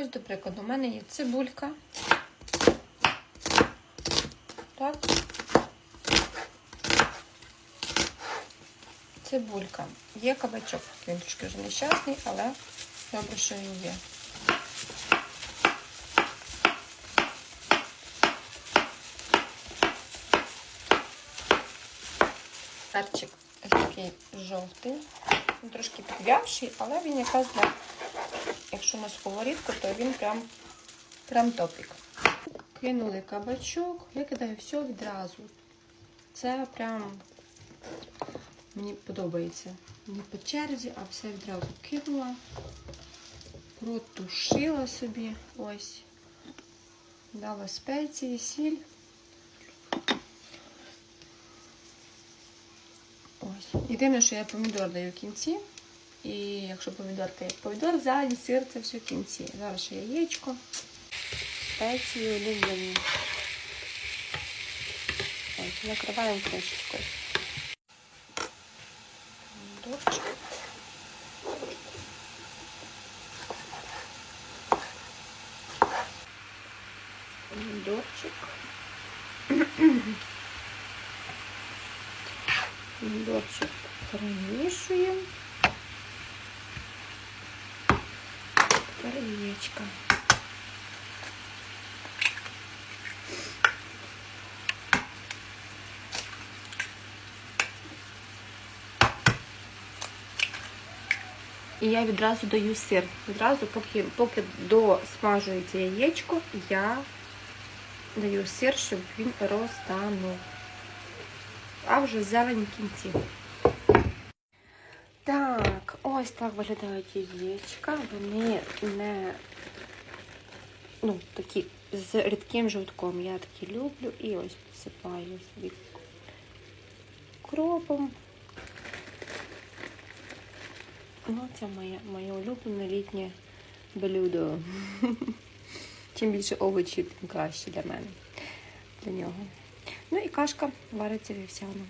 Ось, до прикладу, у мене є цибулька. Так. Цибулька. Є кабачок. Він трошки вже нещасний, але добре, що він є. Перчик ось такий жовтий. Він трошки підвявший, але він якраз для, якщо на сковорідку, то він прям, прям топік. Кинули кабачок, я кидаю все відразу. Це прям мені подобається. Не по черзі, а все відразу кинула, протушила собі ось, дала спеції, сіль. Ось. Єдине, що я помідор даю в кінці. І якщо помідорка як помідор, зелень, сир, це все в кінці. Зараз ще яєчко. Спеції. Ось, накриваємо кришечкою. Помідорчик. Помідорчик. Помідорчик перемішуємо. Тепер яєчка. І я відразу даю сир. Відразу, поки, поки досмажується яєчко, я даю сир, щоб він розтанув. А вже зелень кінці. Ось так виглядають яєчка. Вони не ну, такі з рідким жовтком. Я такі люблю. І ось посипаю собі кропом. Ну, це моє, моє улюблене літнє блюдо. Чим більше овочів, тим краще для мене. Для нього. Ну і кашка вариться вівсяна.